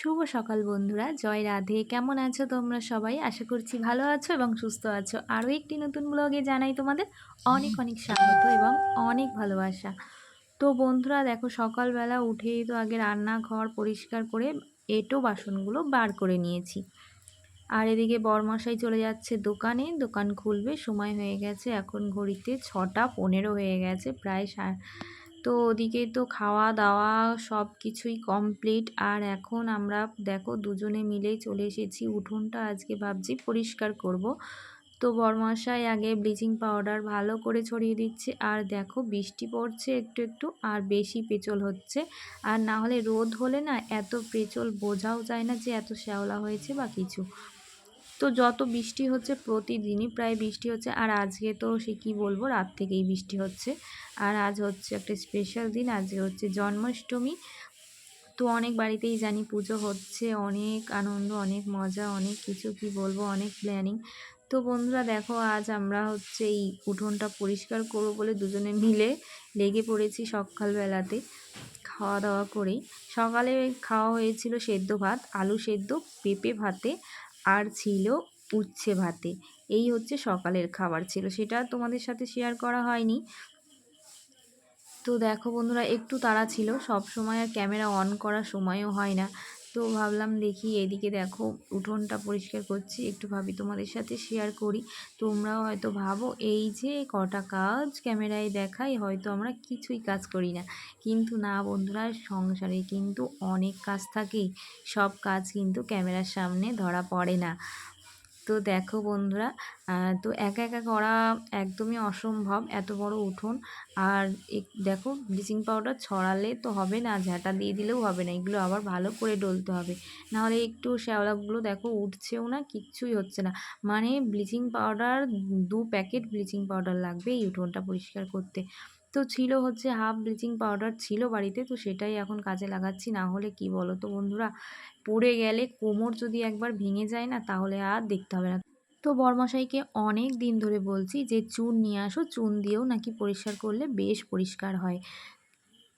শুভ সকাল বন্ধুরা। জয় রাধে। কেমন আছো তোমরা সবাই? আশা করছি ভালো আছো এবং সুস্থ আছো। আরও একটি নতুন ব্লগে জানাই তোমাদের অনেক অনেক স্বাগত এবং অনেক ভালোবাসা। তো বন্ধুরা, দেখো সকালবেলা উঠেই তো আগে রান্নাঘর পরিষ্কার করে এটো বাসনগুলো বার করে নিয়েছি। আর এদিকে বরমশাই চলে যাচ্ছে দোকানে। দোকান খুলবে, সময় হয়ে গেছে। এখন ঘড়িতে ছটা পনেরো হয়ে গেছে, প্রায় তো ওদিকে তো খাওয়া দাওয়া সব কিছুই কমপ্লিট আর এখন আমরা, দেখো, দুজনে মিলেই চলে এসেছি উঠোনটা। আজকে ভাবছি পরিষ্কার করব। তো বরমশাই আগে ব্লিচিং পাউডার ভালো করে ছড়িয়ে দিচ্ছে। আর দেখো, বৃষ্টি পড়ছে একটু একটু, আর বেশি পেঁচল হচ্ছে। আর না হলে রোদ হলে না এত পেঁচল বোঝাও যায় না যে এত শ্যাওলা হয়েছে বা কিছু। তো যত বৃষ্টি হচ্ছে প্রতিদিনই প্রায় বৃষ্টি হচ্ছে। আর আজকে তো সে কি বলব, রাত থেকেই বৃষ্টি হচ্ছে। আর আজ হচ্ছে একটা স্পেশাল দিন, আজকে হচ্ছে জন্মাষ্টমী। তো অনেক বাড়িতেই জানি পুজো হচ্ছে, অনেক আনন্দ, অনেক মজা, অনেক কিছু, কি বলব, অনেক প্ল্যানিং তো বন্ধুরা দেখো, আজ আমরা হচ্ছে এই উঠোনটা পরিষ্কার করব বলে দুজনে মিলে লেগে পড়েছি সকালবেলাতে। খাওয়া দাওয়া করেই। সকালে খাওয়া হয়েছিল সেদ্ধ ভাত, আলু সেদ্ধ, পেঁপে ভাতে। আর ছিল উচ্ছে ভাতে। এই হচ্ছে সকালের খাবার ছিল। সেটা তোমাদের সাথে শেয়ার করা হয়নি। তো দেখো বন্ধুরা, একটু তাড়া ছিল। সব সময় আর ক্যামেরা অন করার সময়ও হয় না। তো ভাবলাম দেখি এদিকে দেখো উঠোনটা পরিষ্কার করছি, একটু ভাবি তোমাদের সাথে শেয়ার করি। তোমরাও হয়তো ভাবো, এই যে কটা কাজ ক্যামেরায় দেখাই হয়তো আমরা কিছুই কাজ করি না। কিন্তু না বন্ধুরা, সংসারে কিন্তু অনেক কাজ থাকে, সব কাজ কিন্তু ক্যামেরার সামনে ধরা পড়ে না। তো দেখো বন্ধুরা তো একা একা করা একদমই অসম্ভব, এত বড় উঠোন। আর দেখো ব্লিচিং পাউডার ছড়ালে তো হবে না, ঝাঁটা দিয়ে দিলেও হবে না, এগুলো আবার ভালো করে ডলতে হবে। নাহলে একটু শ্যাওলাগুলো দেখো উঠছেও না, কিচ্ছুই হচ্ছে না। মানে ব্লিচিং পাউডার, দু প্যাকেট ব্লিচিং পাউডার লাগবে এই উঠোনটা পরিষ্কার করতে। তো ছিল হচ্ছে হাফ ব্লিচিং পাউডার ছিল বাড়িতে, তো সেটাই এখন কাজে লাগাচ্ছি। না হলে কি বলো তো বন্ধুরা, পড়ে গেলে কোমর যদি একবার ভেঙে যায় না, তাহলে আর দেখতে হবে না। তো বরমশাইকে অনেক দিন ধরে বলছি যে, চুন নিয়ে আসো, চুন দিয়েও নাকি পরিষ্কার করলে বেশ পরিষ্কার হয়।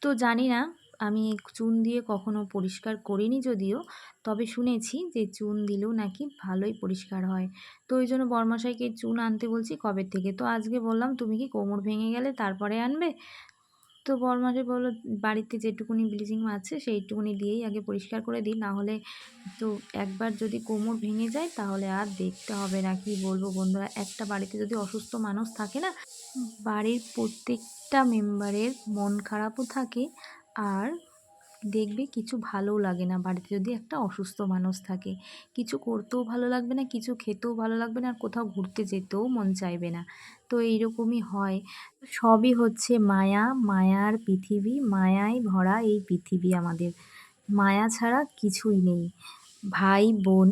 তো জানি না আমি চুন দিয়ে কখনো পরিষ্কার করিনি যদিও, তবে শুনেছি যে চুন দিলেও নাকি ভালোই পরিষ্কার হয়। তো ওই জন্য বরমশাইকে চুন আনতে বলছি কবে থেকে? তো আজকে বললাম, তুমি কি কোমর ভেঙে গেলে তারপরে আনবে? তো বরমাসে বলল, বাড়িতে যেটুকুনি ব্লিচিং আছে সেইটুকুনি দিয়েই আগে পরিষ্কার করে দিই না হলে তো একবার যদি কোমর ভেঙে যায় তাহলে আর দেখতে হবে না, কি বলব বন্ধুরা? একটা বাড়িতে যদি অসুস্থ মানুষ থাকে না, বাড়ির প্রত্যেকটা মেম্বারের মন খারাপও থাকে আর দেখবে কিছু ভালোও লাগে না। বাড়িতে যদি একটা অসুস্থ মানুষ থাকে, কিছু করতেও ভালো লাগবে না, কিছু খেতেও ভালো লাগবে না, আর কোথাও ঘুরতে যেতেও মন চাইবে না। তো এইরকমই হয়। সবই হচ্ছে মায়া, মায়ার পৃথিবী, মায়ায় ভরা এই পৃথিবী আমাদের। মায়া ছাড়া কিছুই নেই। ভাই, বোন,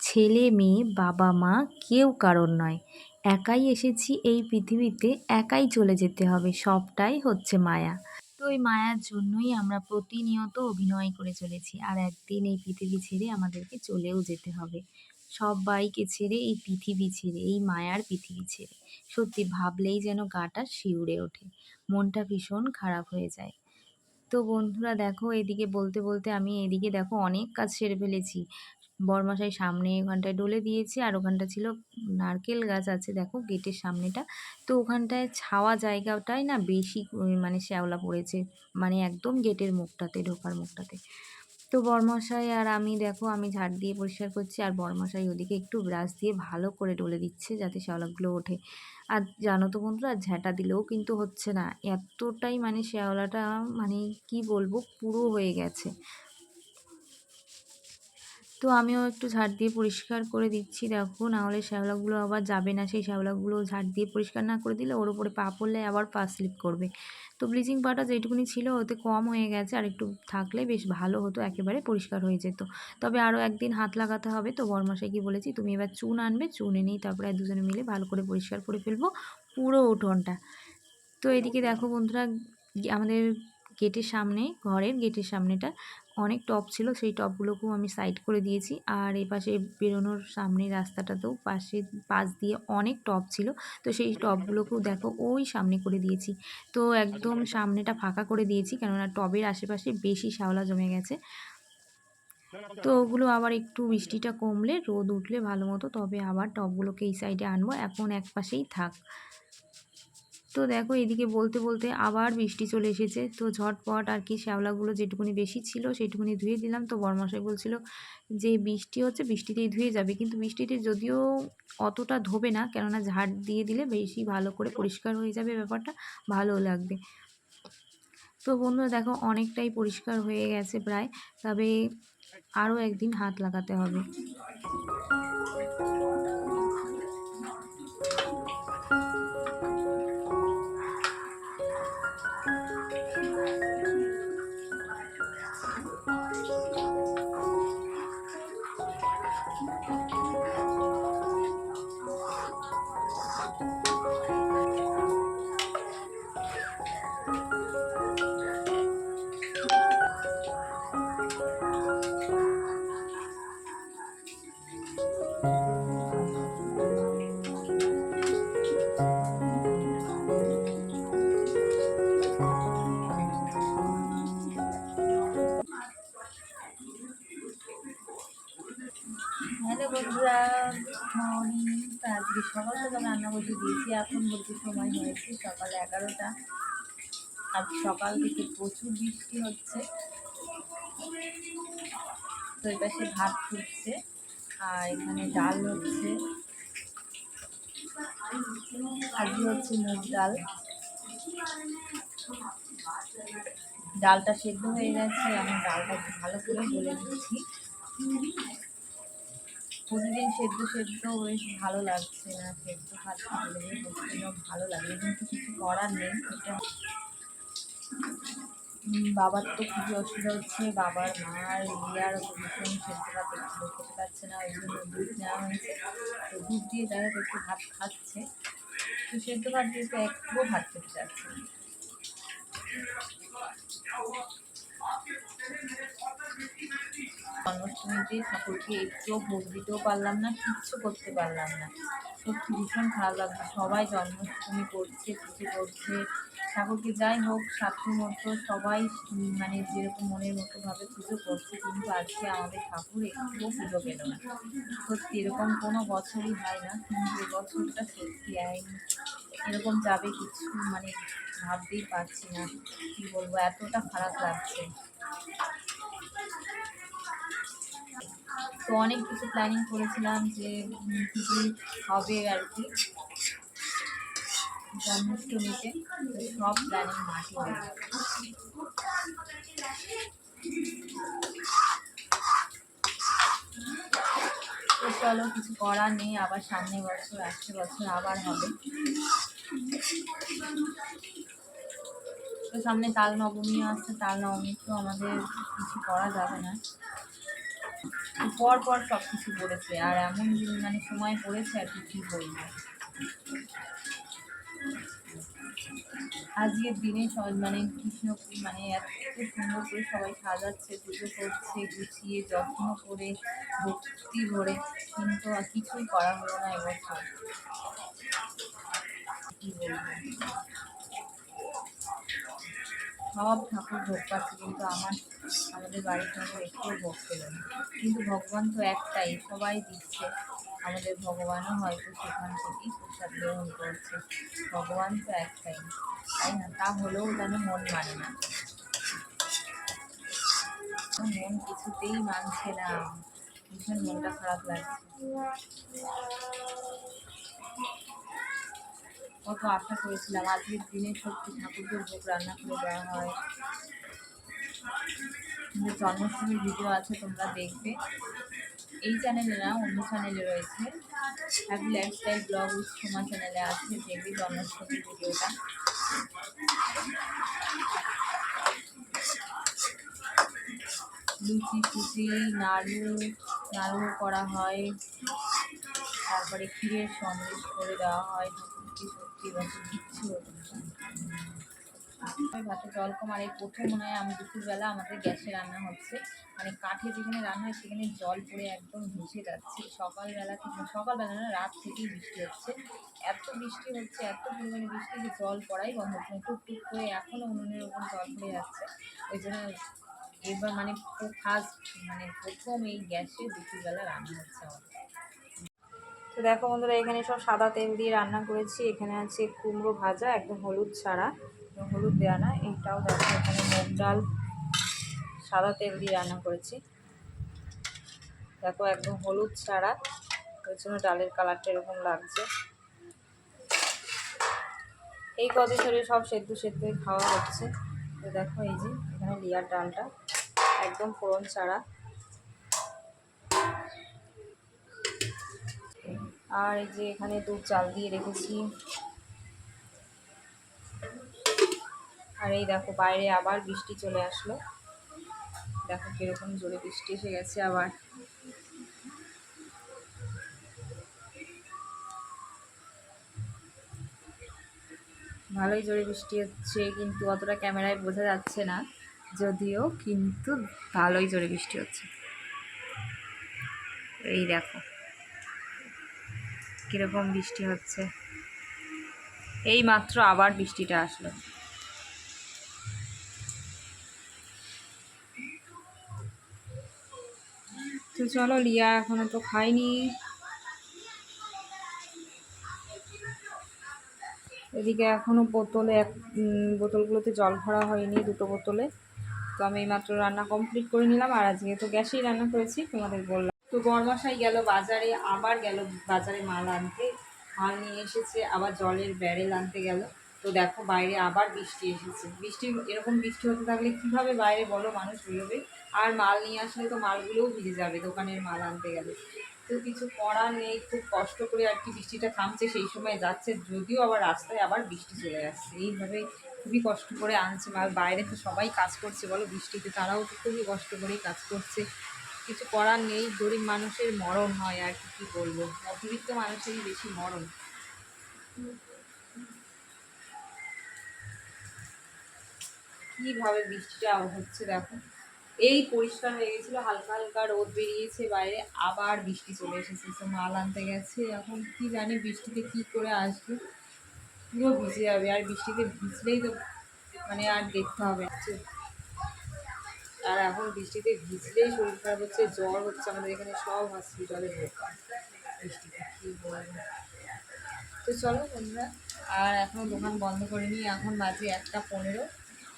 ছেলে, মেয়ে, বাবা, মা, কেউ কারণ নয়। একাই এসেছি এই পৃথিবীতে, একাই চলে যেতে হবে। সবটাই হচ্ছে মায়া। ওই মায়ার জন্যই আমরা প্রতিনিয়ত অভিনয় করে চলেছি। আর একদিন এই পৃথিবী ছেড়ে আমাদেরকে চলেও যেতে হবে। সবাইকে ছেড়ে এই পৃথিবী ছেড়ে, এই মায়ার পৃথিবী ছেড়ে। সত্যি ভাবলেই যেন গাটা শিউরে ওঠে। মনটা ভীষণ খারাপ হয়ে যায়। তো বন্ধুরা দেখো, এদিকে বলতে বলতে আমি এদিকে দেখো অনেক কাজ সেরে ফেলেছি। বরমাসাই সামনে ওখানটায় ডলে দিয়েছি আর ওখানটা ছিল নারকেল গাছ আছে, দেখো গেটের সামনেটা। তো ওখানটায় ছাওয়া জায়গাটাই না বেশি মানে শ্যাওলা পড়েছে মানে একদম গেটের মুখটাতে, ঢোকার মুখটাতে। তো বরমশাই আর আমি দেখো, আমি ঝাড় দিয়ে পরিষ্কার করছি আর বরমশাই ওদিকে একটু ব্রাশ দিয়ে ভালো করে ডলে দিচ্ছে যাতে শ্যাওলাগুলো ওঠে। আর জানো তো বন্ধুরা ঝ্যাঁটা দিলেও কিন্তু হচ্ছে না, এতটাই মানে শ্যাওলাটা মানে কি বলব, পুরো হয়ে গেছে। তো আমিও একটু ঝাড় দিয়ে পরিষ্কার করে দিচ্ছি। দেখো, নাহলে শ্যাওলাগুলো আবার যাবে না। সেই শ্যাওলাগুলো ঝাড় দিয়ে পরিষ্কার না করে দিলে ওর উপরে পা পড়লে আবার পা স্লিপ করবে। তো ব্লিচিং পাউডার যেটুকুনি ছিল ওতে কম হয়ে গেছে। আর একটু থাকলে বেশ ভালো হতো, একেবারে পরিষ্কার হয়ে যেত। তবে আরও একদিন হাত লাগাতে হবে। তো কি বলেছি, তুমি এবার চুন আনবে, চুন এনেই তারপরে এক দুজনে মিলে ভালো করে পরিষ্কার করে ফেলব পুরো উঠোনটা। তো এদিকে দেখো বন্ধুরা, আমাদের গেটের সামনে, ঘরের গেটের সামনেটা অনেক টপ ছিল, সেই টপগুলোকেও আমি সাইড করে দিয়েছি। আর এই পাশে বেরোনোর সামনে রাস্তাটাতেও পাশে, পাশ দিয়ে অনেক টপ ছিল। তো সেই টপগুলোকেও দেখো ওই সামনে করে দিয়েছি। তো একদম সামনেটা ফাঁকা করে দিয়েছি, কেননা টবের আশেপাশে বেশি শ্যাওলা জমে গেছে। তো ওগুলো আবার একটু বৃষ্টিটা কমলে, রোদ উঠলে ভালো মতো, তবে আবার টবগুলোকে এই সাইডে আনব। এখন এক পাশেই থাক। তো দেখো এদিকে বলতে বলতে আবার বৃষ্টি চলে এসেছে। তো ঝটপট আর কি শ্যাওলাগুলো যেটুকুনি বেশি ছিল সেটুকুনি ধুয়ে দিলাম। তো বরমশাই বলছিল যে বৃষ্টি হচ্ছে বৃষ্টিতেই ধুয়ে যাবে। কিন্তু বৃষ্টিতে যদিও অতটা ধোবে না, কেননা ঝাড় দিয়ে দিলে বেশি ভালো করে পরিষ্কার হয়ে যাবে ব্যাপারটা, ভালো লাগবে। তো বন্ধুরা দেখো অনেকটাই পরিষ্কার হয়ে গেছে প্রায়, তবে আরও একদিন হাত লাগাতে হবে। রান্না দিয়েছি এখন বলতে সময় হয়েছে সকাল এগারোটা। আর সকাল থেকে প্রচুর বৃষ্টি হচ্ছে। তো এই পাশে ভাত ফুটছে আর এখানে ডাল হচ্ছে। আজকে হচ্ছে মুগ ডাল। ডালটা সেদ্ধ হয়ে গেছে। আমি ডালটা ভালো করে বলে দিচ্ছি প্রতিদিন সেদ্ধ সেদ্ধ বেশ ভালো লাগছে না। সেদ্ধ খাচ্ছি বলে প্রতিদিনও ভালো লাগে কিন্তু কিছু করার নেই এটা বাবার তো খুবই অসুবিধা হচ্ছে। বাবার মার রিয়ার ভীষণ সেদ্ধ ভাত খেতে পারছে না, ওই জন্য দুধ নেওয়া হয়েছে। তো দুধ দিয়ে হোক, একটু ভাত খাচ্ছে। তো সেদ্ধ ভাত দিয়ে তো একটুও ভাত খেতে চাচ্ছে না জন্মাষ্টমীতে ঠাকুরকে একটুও ভোগ দিতেও পারলাম না, কিচ্ছু করতে পারলাম না। সত্যি ভীষণ খারাপ লাগছে। সবাই জন্মাষ্টমী করছে, পুজো করছে। ঠাকুরকে যাই হোক সাধ্য মতো সবাই মানে যেরকম মনের মতো ভাবে পুজো করছে, কিন্তু আজকে আমাদের ঠাকুর একটুও পুজো পেল না। সত্যি এরকম কোনো বছরই হয় না, কিন্তু এবছরটা সত্যি এরকম যাবে কিছু মানে ভাবতেই পারছি না। কি বলব, এতটা খারাপ লাগছে। তো অনেক কিছু প্ল্যানিং করেছিলাম যে কী কী হবে আর কি। জন্মাষ্টমীতে সব প্ল্যানিং মাটি চলো, কিছু করার নেই, আবার সামনে বছর, আসছে বছর, আবার হবে। তো সামনে তাল নবমী আসছে, তাল নবমী তো আমাদের কিছু করা যাবে না। পর পর সব কিছু পড়েছে, আর এমন মানে সময় পড়েছে আর কি বলব। আজকের দিনে সবাই মানে কৃষ্ণ মানে এত সুন্দর করে সবাই সাজাচ্ছে, পুজো করছে, গুছিয়ে, যত্ন করে, ভক্তি ভরে, কিন্তু আর কিছুই করা হলো না এবছর বলব? সব ঠাকুর ভোগ পাচ্ছে, কিন্তু আমার, আমাদের বাড়ির ঠাকুর একটুও ভোগ পেল না। কিন্তু ভগবান তো একটাই, সবাই দিচ্ছে। আমাদের ভগবানও হয়তো সেখান থেকেই প্রসাদ গ্রহণ করছে। ভগবান তো একটাই, তাই না? তা হলেও যেন মন মানে না। মন কিছুতেই মানছে না। ভীষণ মনটা খারাপ লাগছে। কত আশা করেছিলাম। আজকের দিনে সত্যি ঠাকুরদের ভোগ রান্না করে দেওয়া হয়। জন্মাষ্টমীর ভিডিও আছে, তোমরা দেখবে। এই চ্যানেলে না, অন্য চ্যানেলে রয়েছে। হ্যাপি লাইফস্টাইল ব্লগ সোমা চ্যানেলে আছে, দেখবি জন্মাষ্টমীর ভিডিওটা লুচি ফুচি নাড়ু নাড়ু করা হয়। তারপরে ক্ষীরের সন্দেশ করে দেওয়া হয়। সত্যি সত্যি বছর কিচ্ছু ভাতে জল কম, আর এই প্রথম মনে হয় আমি দুপুরবেলা আমাদের গ্যাসে রান্না হচ্ছে। মানে কাঠে যেখানে রান্না হয় সেখানে জল পড়ে একদম ভেসে যাচ্ছে। সকালবেলা থেকে, সকালবেলা না, রাত থেকেই বৃষ্টি হচ্ছে। এত বৃষ্টি হচ্ছে, এত পরিমাণে বৃষ্টি যে জল পড়াই বন্ধ হচ্ছে টুক টুক করে এখনও উনুনের ওপর জল পড়ে যাচ্ছে। ওই জন্য এবার মানে ফার্স্ট মানে প্রথম এই গ্যাসে দুপুরবেলা রান্না হচ্ছে আমাদের। তো দেখো বন্ধুরা, এখানে সব সাদা তেল দিয়ে রান্না করেছি। এখানে আছে কুমড়ো ভাজা, একদম হলুদ ছাড়া। হলুদ দেওয়া না। এইটাও দেখো, এখানে মুগ ডাল সাদা তেল দিয়ে রান্না করেছি। দেখো, একদম হলুদ ছাড়া। ওই জন্য ডালের কালারটা এরকম লাগছে। এই কদিন ধরে সব সেদ্ধ সেদ্ধ খাওয়া হচ্ছে। তো দেখো, এই যে এখানে লিয়ার ডালটা, একদম ফোড়ন ছাড়া। আর এই যে এখানে দুধ চাল দিয়ে রেখেছি। আর এই দেখো, বাইরে আবার বৃষ্টি চলে আসলো। দেখো কীরকম জোরে বৃষ্টি এসে গেছে আবার। ভালোই জোরে বৃষ্টি হচ্ছে, কিন্তু অতটা ক্যামেরায় বোঝা যাচ্ছে না। যদিও কিন্তু ভালোই জোরে বৃষ্টি হচ্ছে। এই দেখো। কীরকম বৃষ্টি হচ্ছে? এই মাত্র আবার বৃষ্টিটা আসলো। তো চলো, লিয়া এখনও তো খাইনি এদিকে এখনও বোতলে এক বোতলগুলোতে জল ভরা হয়নি, দুটো বোতলে। তো আমি এইমাত্র রান্না কমপ্লিট করে নিলাম, আর আজকে তো গ্যাসেই রান্না করেছি, তোমাদের বললাম। তো বরমশাই গেল বাজারে, আবার গেল বাজারে মাল আনতে। মাল নিয়ে এসেছে, আবার জলের ব্যারেল আনতে গেল। তো দেখো বাইরে আবার বৃষ্টি এসেছে। বৃষ্টি, এরকম বৃষ্টি হতে থাকলে কীভাবে বাইরে বলো মানুষ বেরোবে? আর মাল নিয়ে আসলে তো মালগুলোও ভিজে যাবে, দোকানের মাল আনতে গেলে। তো কিছু করার নেই, খুব কষ্ট করে আর কি বৃষ্টিটা থামছে, সেই সময় যাচ্ছে। যদিও আবার রাস্তায় আবার বৃষ্টি চলে আসছে। এইভাবে খুবই কষ্ট করে আনছে মাল। বাইরে তো সবাই কাজ করছে, বলো বৃষ্টিতে তারাও তো খুবই কষ্ট করেই কাজ করছে। কিছু করার নেই, গরিব মানুষের মরণ হয় আর কি, কী বলব? মধ্যবিত্ত মানুষেরই বেশি মরণ। কীভাবে বৃষ্টিটা হচ্ছে দেখো? এই পরিষ্কার হয়ে গেছিল, হালকা হালকা রোদ বেরিয়েছে, বাইরে আবার বৃষ্টি চলে এসেছে তো মাল আনতে গেছে, এখন কি জানি বৃষ্টিতে কি করে আসবে? পুরো ভিজে যাবে, আর বৃষ্টিতে ভিজলেই তো মানে আর দেখতে হবে আর এখন বৃষ্টিতে ভিজলেই শরীর খারাপ হচ্ছে, জ্বর হচ্ছে, আমাদের এখানে সব হসপিটালে বৃষ্টিতে তো চলো বন্ধুরা, আর এখনও দোকান বন্ধ করিনি, এখন বাজে একটা পনেরো,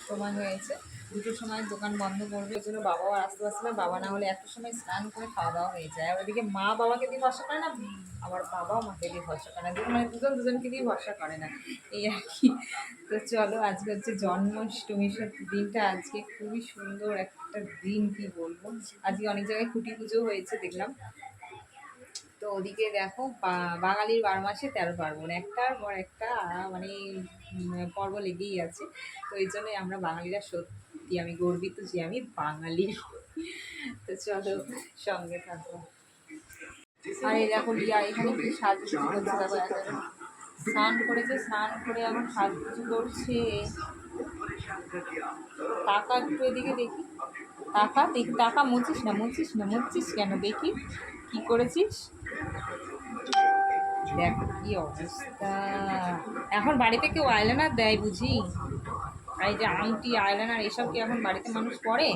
সময় হয়েছে। দুটোর সময় দোকান বন্ধ করবে জন্য বাবাও আসতে পারছে না। বাবা না হলে একটা সময় স্নান করে খাওয়া দাওয়া হয়ে যায়। আর ওদিকে মা বাবাকে দিয়ে ভরসা করে না, আবার বাবাও মাকে দিয়ে ভরসা করে না। মানে দুজন দুজনকে দিয়ে ভরসা করে না। এই আর কি। তো চলো, আজকে হচ্ছে জন্মাষ্টমী। সত্যি দিনটা আজকে খুবই সুন্দর একটা দিন, কি বলব? আজকে অনেক জায়গায় খুঁটি পুজো হয়েছে, দেখলাম। তো ওদিকে দেখো বাঙালির বারো মাসে তেরো পার্বণ। একটার পর একটা মানে পর্ব লেগেই আছে। তো এই জন্যই আমরা বাঙালিরা সত্যি আমি গর্বিত যে আমি বাঙালি তো চলো, সঙ্গে থাকো। আর এই দেখো লিয়া এখানে কি স্নান করেছে, স্নান করে এখন সাজুগুজু করছে। টাকা একটু এদিকে দেখি। টাকা দেখি টাকা মুছিস না মুছিস না, মুছিস কেন? দেখি, কি করেছিস? দেখ কি অবস্থা। এখন বাড়িতে কেউ আইলাইনার দেয় বুঝি? আর এই যে আংটি আইলাইনার এসব কি এখন বাড়িতে মানুষ পরে?